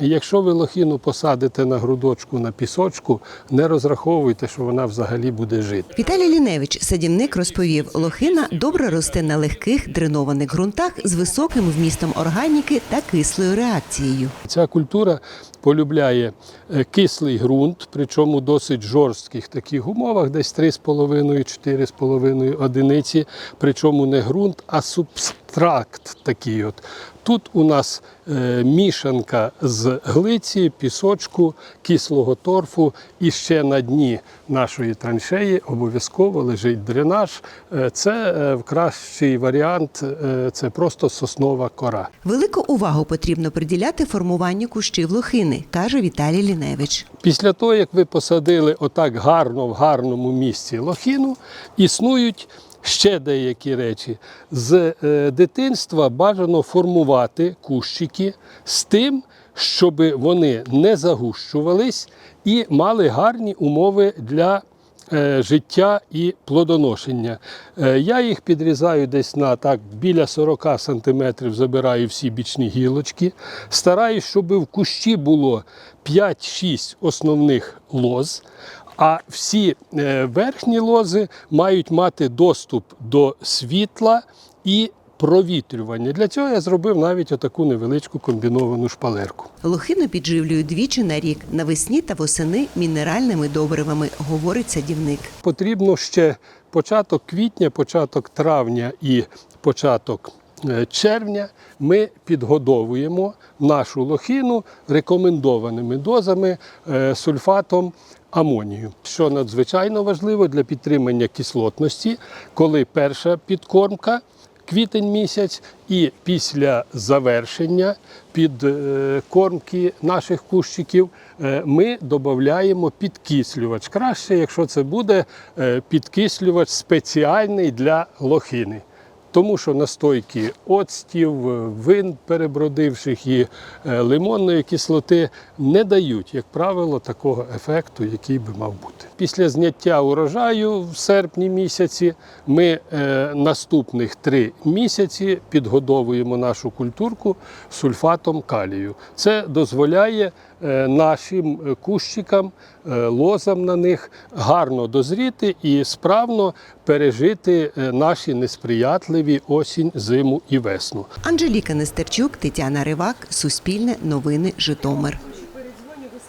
І якщо ви лохіну посадите на грудочку на пісочку, не розраховуйте, що вона взагалі буде жити. Віталій Ліневич, садівник, розповів, лохина добре росте на легких дренованих ґрунтах з високим вмістом органіки та кислою реакцією. Ця культура полюбляє е, кислий ґрунт, причому досить жорстких таких умовах, десь 3,5-4,5 одиниці, причому не ґрунт, а субстракт такий. От. Тут у нас е, мішанка з глиці, пісочку, кислого торфу і ще на дні нашої траншеї обов'язково лежить дренаж. Е, Це е, в кращий варіант, е, це просто соснова кора. Велику увагу потрібно приділяти формуванню кущів лохини, каже Віталій Ліневич. Після того, як ви посадили отак гарно в гарному місці лохіну, існують ще деякі речі. З е, дитинства бажано формувати кущики з тим, щоб вони не загущувались і мали гарні умови для життя і плодоношення. Е, Я їх підрізаю десь на так біля 40 сантиметрів, забираю всі бічні гілочки. Стараюсь, щоб в кущі було 5-6 основних лоз. А всі е, верхні лози мають мати доступ до світла і провітрювання. Для цього я зробив навіть отаку невеличку комбіновану шпалерку. Лохину підживлюють двічі на рік навесні та восени мінеральними добривами, говорить садівник. Потрібно ще початок квітня, початок травня і початок е, червня ми підгодовуємо нашу лохину рекомендованими дозами е, сульфатом амонію, що надзвичайно важливо для підтримання кислотності, коли перша підкормка. Квітень місяць, і після завершення підкормки наших кущиків е, ми додаємо підкислювач. Краще, якщо це буде е, підкислювач спеціальний для лохини. Тому що настойки оцтів, вин перебродивших і е, лимонної кислоти не дають, як правило, такого ефекту, який би мав бути. Після зняття урожаю в серпні місяці ми е, наступних три місяці підгодовуємо нашу культурку сульфатом калію. Це дозволяє нашим е, кущикам, е, лозам на них гарно дозріти і справно пережити е, наші несприятливі осінь, зиму і весну. Анжеліка Нестерчук, Тетяна Ривак, Суспільне новини, Житомир.